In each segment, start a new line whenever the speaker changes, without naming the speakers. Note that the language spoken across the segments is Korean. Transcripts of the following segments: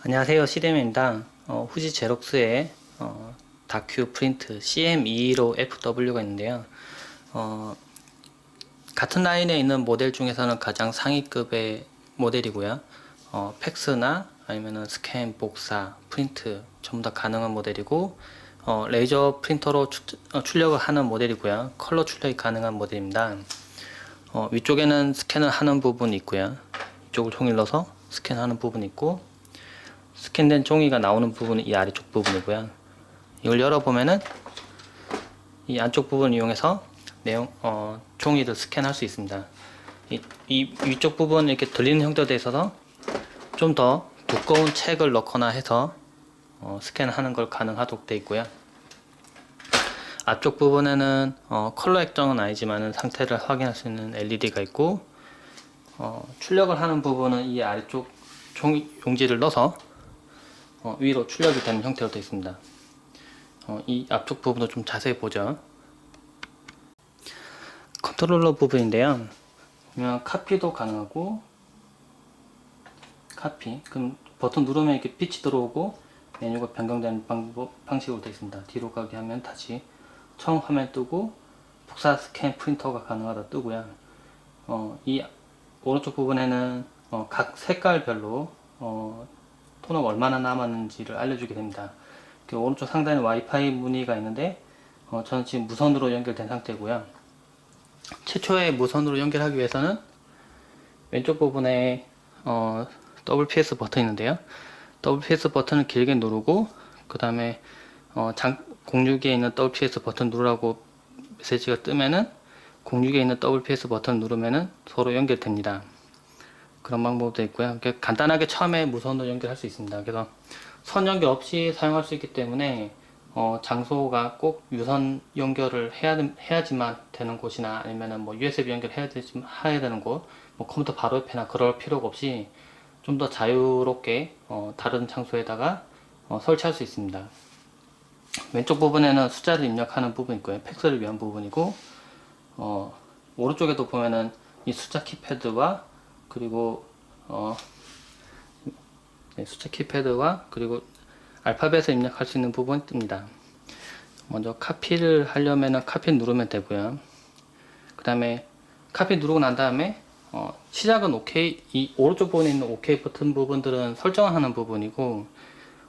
안녕하세요 시데미입니다. 어, 후지 제록스의 어, 다큐 프린트 CM215FW가 있는데요. 어, 같은 라인에 있는 모델 중에서는 가장 상위급의 모델이고요. 어, 팩스나 아니면은 스캔, 복사, 프린트 전부 다 가능한 모델이고 어, 레이저 프린터로 추, 어, 출력을 하는 모델이고요. 컬러 출력이 가능한 모델입니다. 어, 위쪽에는 스캔을 하는 부분이 있고요. 이쪽을 넣어서 스캔하는 부분이 있고 스캔된 종이가 나오는 부분은 이 아래쪽 부분이고요. 이걸 열어보면은 이 안쪽 부분을 이용해서 내용 어, 종이를 스캔할 수 있습니다. 이, 이 위쪽 부분은 이렇게 들리는 형태로 되어 있어서 좀 더 두꺼운 책을 넣거나 해서 어, 스캔하는 걸 가능하도록 되어 있고요. 앞쪽 부분에는 어, 컬러 액정은 아니지만 상태를 확인할 수 있는 LED가 있고 어, 출력을 하는 부분은 이 아래쪽 종이 용지를 넣어서 어, 위로 출력이 되는 형태로 되어 있습니다. 어, 이 앞쪽 부분도 좀 자세히 보죠. 컨트롤러 부분인데요. 보면 카피도 가능하고 카피 그럼 버튼 누르면 이렇게 빛이 들어오고 메뉴가 변경되는 방법, 방식으로 되어 있습니다. 뒤로 가게 하면 다시 처음 화면 뜨고 복사 스캔 프린터가 가능하다 뜨고요. 어, 이 오른쪽 부분에는 어, 각 색깔별로 어, 톤화가 얼마나 남았는지를 알려주게 됩니다. 그 오른쪽 상단에 와이파이 문의가 있는데 어, 저는 지금 무선으로 연결된 상태고요. 최초에 무선으로 연결하기 위해서는 왼쪽 부분에 어, WPS 버튼이 있는데요. WPS 버튼을 길게 누르고 그 다음에 어, 장, 06에 있는 WPS 버튼 누르라고 메시지가 뜨면은 06에 있는 WPS 버튼 누르면은 서로 연결됩니다. 그런 방법도 있고요. 이렇게 간단하게 처음에 무선으로 연결할 수 있습니다. 그래서 선 연결 없이 사용할 수 있기 때문에 어, 장소가 꼭 유선 연결을 해야, 해야지만 되는 곳이나 아니면은 뭐 USB 연결해야 되지, 해야 되는 곳, 뭐 컴퓨터 바로 옆에나 그럴 필요가 없이 좀 더 자유롭게 어, 다른 장소에다가 어, 설치할 수 있습니다. 왼쪽 부분에는 숫자를 입력하는 부분이 있고요. 팩스를 위한 부분이고 어, 오른쪽에도 보면은 이 숫자 키패드와 그리고 어, 네, 숫자 키패드와 그리고 알파벳을 입력할 수 있는 부분이 뜹니다. 먼저 카피를 하려면 카피 누르면 되고요. 그 다음에 카피 누르고 난 다음에 어, 시작은 OK, 이 오른쪽 부분에 있는 OK 버튼 부분들은 설정하는 부분이고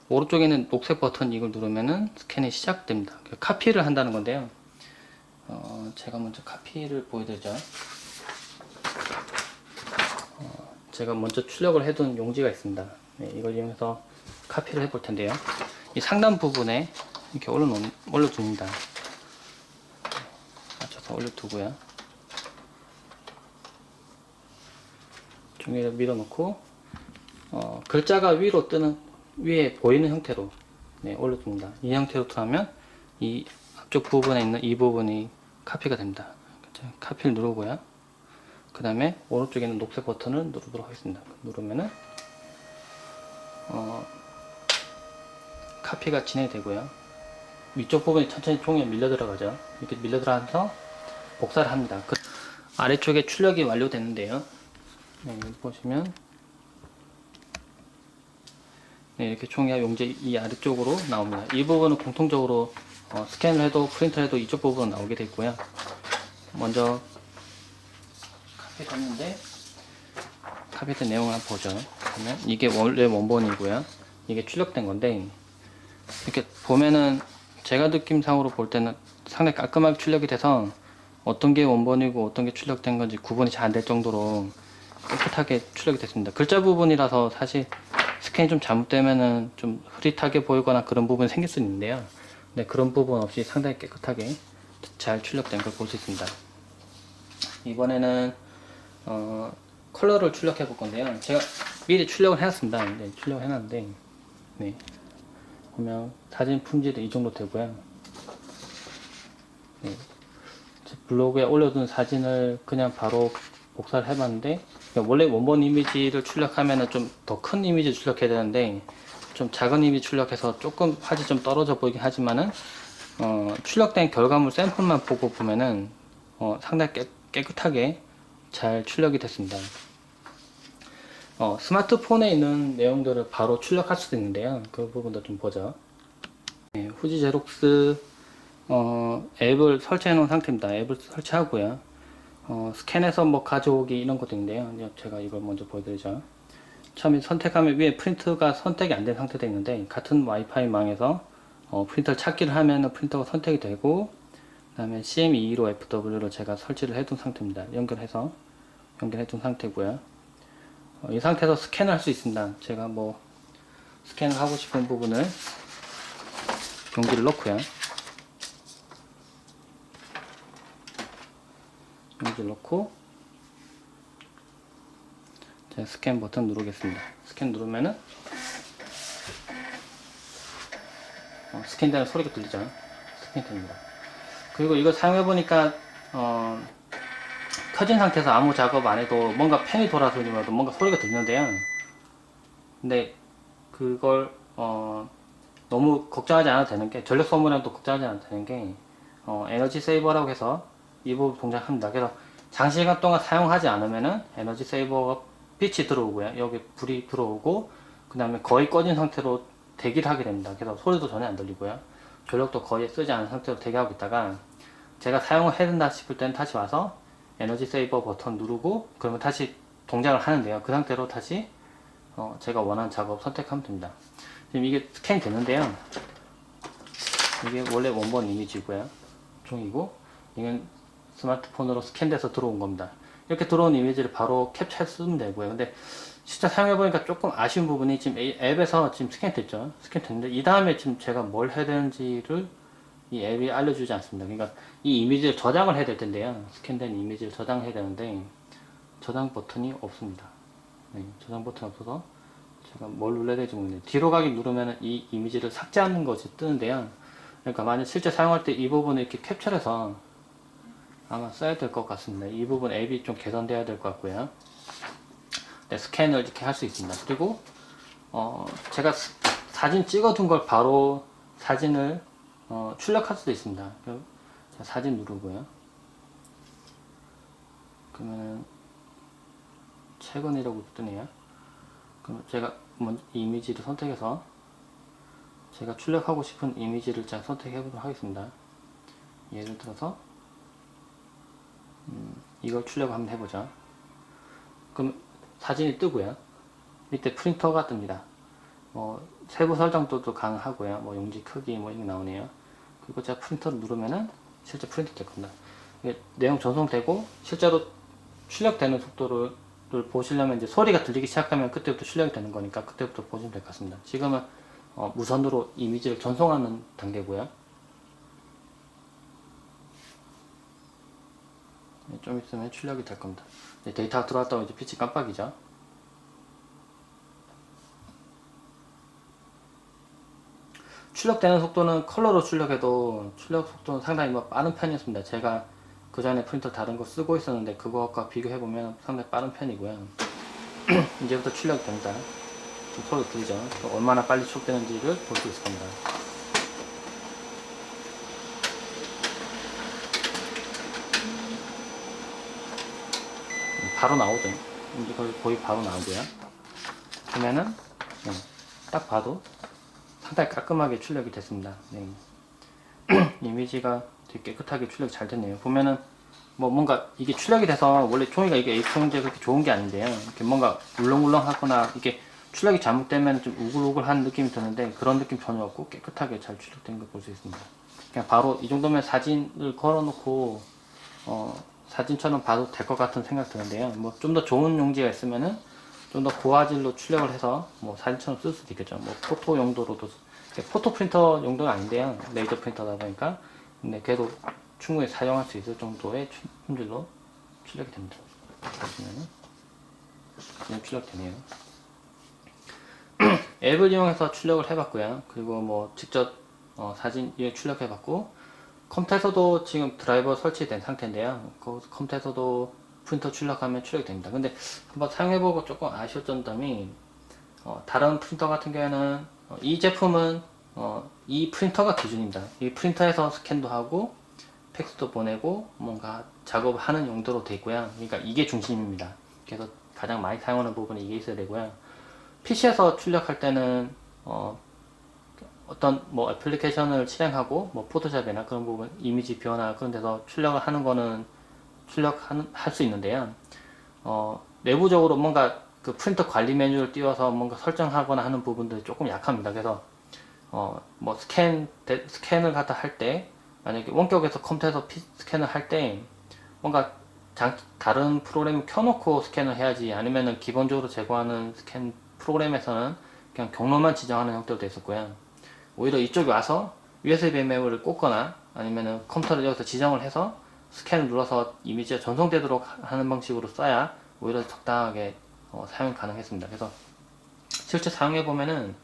오른쪽에 있는 녹색 버튼 이걸 누르면은 스캔이 시작됩니다. 카피를 한다는 건데요. 어, 제가 먼저 카피를 보여드리죠. 제가 먼저 출력을 해둔 용지가 있습니다. 네, 이걸 이용해서 카피를 해볼 텐데요. 이 상단 부분에 이렇게 올려 올려둡니다. 맞춰서 올려두고요. 종이를 밀어놓고 어, 글자가 위로 뜨는 위에 보이는 형태로 네, 올려둡니다. 이 형태로 하면 이 앞쪽 부분에 있는 이 부분이 카피가 됩니다. 그렇죠? 카피를 누르고요. 그 다음에 오른쪽에 있는 녹색 버튼을 누르도록 하겠습니다. 누르면은 어, 카피가 진행되고요. 위쪽 부분이 천천히 종이에 밀려 들어가죠. 이렇게 밀려 들어가서 복사를 합니다. 그 아래쪽에 출력이 완료됐는데요. 네, 보시면 네, 이렇게 종이와 용지 이 아래쪽으로 나옵니다. 이 부분은 공통적으로 어, 스캔을 해도 프린터 해도 이쪽 부분은 나오게 되어 있고요. 먼저 카피를 했는데 카피트 내용을 한번 보죠. 그러면 이게 원래 원본이고요. 이게 출력된 건데 이렇게 보면은 제가 느낌상으로 볼 때는 상당히 깔끔하게 출력이 돼서 어떤 게 원본이고 어떤 게 출력된 건지 구분이 잘 안 될 정도로 깨끗하게 출력이 됐습니다. 글자 부분이라서 사실 스캔이 좀 잘못되면은 좀 흐릿하게 보이거나 그런 부분이 생길 수 있는데요. 네, 그런 부분 없이 상당히 깨끗하게 잘 출력된 걸 볼 수 있습니다. 이번에는 어, 컬러를 출력해 볼 건데요. 제가 미리 출력을 해놨습니다. 네, 출력을 해놨는데, 네. 보면 사진 품질이 이 정도 되고요. 네. 제 블로그에 올려둔 사진을 그냥 바로 복사를 해봤는데, 원래 원본 이미지를 출력하면 좀 더 큰 이미지 출력해야 되는데, 좀 작은 이미지 출력해서 조금 화질 좀 떨어져 보이긴 하지만은, 어, 출력된 결과물 샘플만 보고 보면은, 어, 상당히 깨, 깨끗하게 잘 출력이 됐습니다. 어, 스마트폰에 있는 내용들을 바로 출력할 수도 있는데요. 그 부분도 좀 보죠. 네, 후지 제록스 어, 앱을 설치해 놓은 상태입니다. 앱을 설치하고요. 어, 스캔해서 뭐 가져오기 이런 것도 있는데요. 제가 이걸 먼저 보여드리죠. 처음에 선택하면 위에 프린트가 선택이 안 된 상태도 있는데 같은 와이파이 망에서 어, 프린터를 찾기를 하면 프린터가 선택이 되고 그 다음에 CM215FW를 제가 설치를 해둔 상태입니다. 연결해서 연결해둔 상태고요. 어, 이 상태에서 스캔을 할 수 있습니다. 제가 뭐 스캔을 하고 싶은 부분을 용기를 넣고요. 용기를 넣고 제가 스캔 버튼 누르겠습니다. 스캔 누르면은 어, 스캔되는 소리가 들리죠. 스캔 됩니다. 그리고 이거 사용해 보니까 어, 켜진 상태에서 아무 작업 안 해도 뭔가 팬이 돌아서 도 뭔가 소리가 들리는데요. 근데 그걸 어, 너무 걱정하지 않아도 되는 게 전력 소모량도 걱정하지 않아도 되는 게 어, 에너지 세이버라고 해서 이 부분 동작합니다. 그래서 장시간 동안 사용하지 않으면은 에너지 세이버가 빛이 들어오고요. 여기 불이 들어오고 그 다음에 거의 꺼진 상태로 대기를 하게 됩니다. 그래서 소리도 전혀 안 들리고요. 전력도 거의 쓰지 않은 상태로 대기하고 있다가 제가 사용을 해야 된다 싶을 때는 다시 와서 에너지 세이버 버튼 누르고 그러면 다시 동작을 하는데요. 그 상태로 다시 어, 제가 원하는 작업 선택하면 됩니다. 지금 이게 스캔 되는데요. 이게 원래 원본 이미지고요. 종이고 이건 스마트폰으로 스캔돼서 들어온 겁니다. 이렇게 들어온 이미지를 바로 캡처했으면 되고요. 근데 실제 사용해보니까 조금 아쉬운 부분이 지금 이 앱에서 지금 스캔 됐죠. 스캔 됐는데 이 다음에 지금 제가 뭘 해야 되는지를 이 앱이 알려주지 않습니다. 그러니까 이 이미지를 저장을 해야 될 텐데요. 스캔된 이미지를 저장해야 되는데 저장 버튼이 없습니다. 네, 저장 버튼 없어서 제가 뭘 눌러야 될지 모르겠네요. 뒤로 가기 누르면 이 이미지를 삭제하는 것이 뜨는데요. 그러니까 만약 실제 사용할 때 이 부분을 이렇게 캡처해서 아마 써야 될 것 같습니다. 이 부분 앱이 좀 개선돼야 될 것 같고요. 네, 스캔을 이렇게 할 수 있습니다. 그리고 어, 제가 스- 사진 찍어둔 걸 바로 사진을 어, 출력할 수도 있습니다. 그- 자, 사진 누르고요. 그러면 최근이라고 뜨네요. 그럼 제가 먼저 이 이미지를 선택해서 제가 출력하고 싶은 이미지를 제가 선택해 보도록 하겠습니다. 예를 들어서 음, 이걸 출력 한번 해보자. 그럼 사진이 뜨고요. 밑에 프린터가 뜹니다. 뭐 세부 설정도 가능하고요. 뭐 용지 크기 뭐 이게 나오네요. 그리고 제가 프린터를 누르면은 실제 프린트 될 겁니다. 내용 전송되고 실제로 출력되는 속도를 를 보시려면 이제 소리가 들리기 시작하면 그때부터 출력이 되는 거니까 그때부터 보시면 될 것 같습니다. 지금은 어, 무선으로 이미지를 전송하는 단계고요. 좀 있으면 출력이 될 겁니다. 네, 데이터가 들어왔다고 이제 빛이 깜빡이죠. 출력되는 속도는 컬러로 출력해도 출력 속도는 상당히 뭐 빠른 편이었습니다. 제가 그 전에 프린터 다른 거 쓰고 있었는데 그거과 비교해보면 상당히 빠른 편이고요. 이제부터 출력이 됩니다. 지금 소리 들리죠? 또 얼마나 빨리 출력되는지를 볼 수 있을 겁니다. 바로 나오죠. 이제 거의, 바로 나오고요. 그러면은 네, 딱 봐도 상당히 깔끔하게 출력이 됐습니다. 네. 이미지가 되게 깨끗하게 출력이 잘 됐네요. 보면은 뭐 뭔가 이게 출력이 돼서 원래 종이가 이게 A4 용지가 그렇게 좋은 게 아닌데요. 이렇게 뭔가 울렁울렁하거나 이게 출력이 잘못되면 좀 우글우글한 느낌이 드는데 그런 느낌 전혀 없고 깨끗하게 잘 출력된 걸 볼 수 있습니다. 그냥 바로 이 정도면 사진을 걸어놓고 어, 사진처럼 봐도 될 것 같은 생각 드는데요. 뭐 좀 더 좋은 용지가 있으면은 좀 더 고화질로 출력을 해서 뭐 사진처럼 쓸 수도 있겠죠. 뭐 포토 용도로도 포토 프린터 용도는 아닌데요. 레이저 프린터다 보니까 근데 그래도 충분히 사용할 수 있을 정도의 추- 품질로 출력이 됩니다. 보시면은 그냥 출력되네요. 앱을 이용해서 출력을 해봤고요. 그리고 뭐 직접 어, 사진 에 출력해봤고 컴퓨터에서도 지금 드라이버 설치된 상태인데요. 그 컴퓨터에서도 프린터 출력하면 출력이 됩니다. 근데 한번 사용해보고 조금 아쉬웠던 점이 어, 다른 프린터 같은 경우에는 어, 이 제품은 어, 이 프린터가 기준입니다. 이 프린터에서 스캔도 하고 팩스도 보내고 뭔가 작업하는 용도로 되어 있고요. 그러니까 이게 중심입니다. 그래서 가장 많이 사용하는 부분이 이게 있어야 되고요. PC에서 출력할 때는 어, 어떤 뭐 애플리케이션을 실행하고 뭐 포토샵이나 그런 부분 이미지 변화 그런 데서 출력을 하는 거는 출력할 수 있는데요. 어, 내부적으로 뭔가 그 프린터 관리 메뉴를 띄워서 뭔가 설정하거나 하는 부분들이 조금 약합니다. 그래서 어, 뭐 스캔 데- 스캔을 갖다 할 때 만약에 원격에서 컴퓨터에서 피- 스캔을 할 때 뭔가 장, 다른 프로그램을 켜놓고 스캔을 해야지 아니면은 기본적으로 제공하는 스캔 프로그램에서는 그냥 경로만 지정하는 형태로 되어 있었고요. 오히려 이쪽에 와서 USB 메모리를 꽂거나 아니면은 컴퓨터를 여기서 지정을 해서 스캔을 눌러서 이미지가 전송되도록 하- 하는 방식으로 써야 오히려 적당하게 어, 사용 가능했습니다. 그래서 실제 사용해 보면은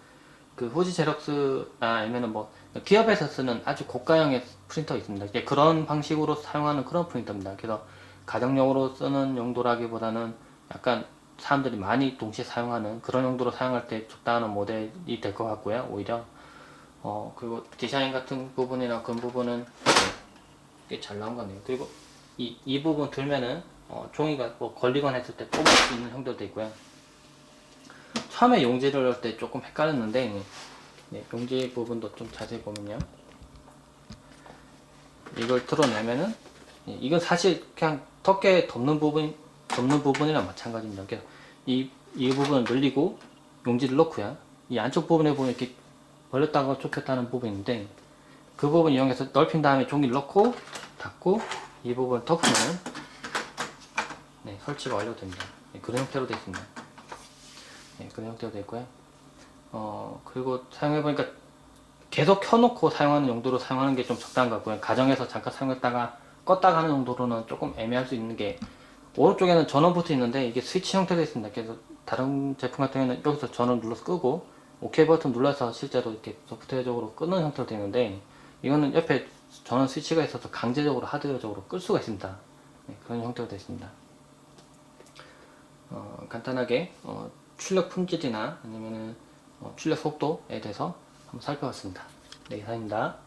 그 후지 제럭스나 아니면은 뭐 기업에서 쓰는 아주 고가형의 프린터 있습니다. 이제 그런 방식으로 사용하는 그런 프린터입니다. 그래서 가정용으로 쓰는 용도라기보다는 약간 사람들이 많이 동시에 사용하는 그런 용도로 사용할 때 적당한 모델이 될 것 같고요. 오히려 어 그리고 디자인 같은 부분이나 그런 부분은 꽤 잘 나온 것 같네요. 그리고 이, 이 부분 들면은 어, 종이가 뭐 걸리거나 했을 때 뽑을 수 있는 형태도 있고요. 처음에 용지를 넣을 때 조금 헷갈렸는데 네, 용지 부분도 좀 자세히 보면요. 이걸 드러내면은 예, 이건 사실 그냥 덮개 덮는 부분 덮는 부분이랑 마찬가지입니다. 이, 이 부분을 늘리고 용지를 넣고요. 이 안쪽 부분에 보면 이렇게 벌렸다가 좁혔다는 부분인데 그 부분 이용해서 넓힌 다음에 종이를 넣고 닫고 이 부분을 덮으면 네, 설치가 완료됩니다. 네, 그런 형태로 되어 있습니다. 네, 그런 형태로 되어 있고요. 어, 그리고 사용해보니까 계속 켜놓고 사용하는 용도로 사용하는 게 좀 적당한 것 같고요. 가정에서 잠깐 사용했다가 껐다가 하는 용도로는 조금 애매할 수 있는 게 오른쪽에는 전원 붙어 있는데 이게 스위치 형태로 있습니다. 그래서 다른 제품 같은 경우에는 여기서 전원 눌러서 끄고 OK 버튼 눌러서 실제로 이렇게 소프트웨어적으로 끄는 형태로 되는데 이거는 옆에 전원 스위치가 있어서 강제적으로 하드웨어적으로 끌 수가 있습니다. 네, 그런 형태로 되어 있습니다. 어, 간단하게 어, 출력 품질이나 아니면은 어, 출력 속도에 대해서 한번 살펴봤습니다. 네, 이상입니다.